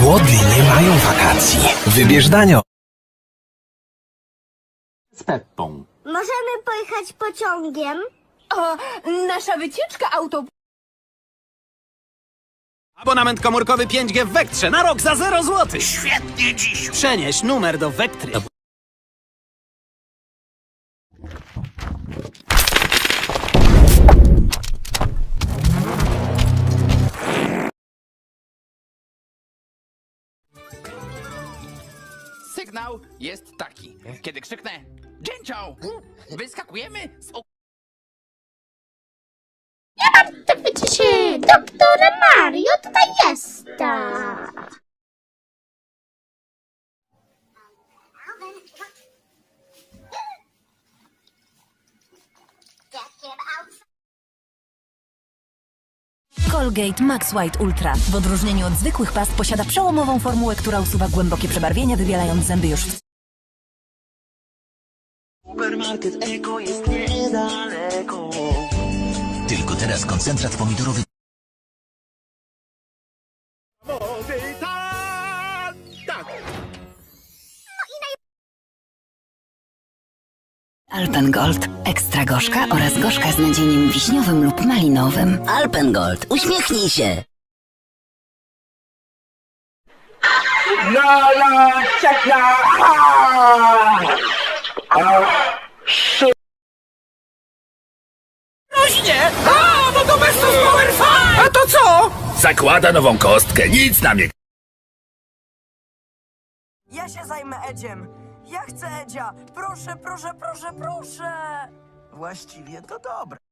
Głodni nie mają wakacji. Wybierz danio. z Peppą. Możemy pojechać pociągiem? O, nasza wycieczka auto... Abonament komórkowy 5G w Wektrze na rok za 0 zł. Świetnie dziś. Przenieś numer do Wektry. Sygnał jest taki. Kiedy krzyknę Dzięcioł! Wyskakujemy z ok- To widzicie, doktor Mario tutaj jest. Colgate Max White Ultra w odróżnieniu od zwykłych past posiada przełomową formułę, która usuwa głębokie przebarwienia, wybielając zęby już w Supermarket Eko jest niedaleko. Tylko teraz koncentrat pomidorowy Alpengold. Ekstra gorzka oraz gorzka z nadzieniem wiśniowym lub malinowym. Alpengold. Uśmiechnij się. La la czeka! A to co? Zakłada nową kostkę. Nic na mnie. Ja się zajmę Edziem. Ja chcę Edzia. Proszę, proszę, proszę, proszę. Właściwie to dobre.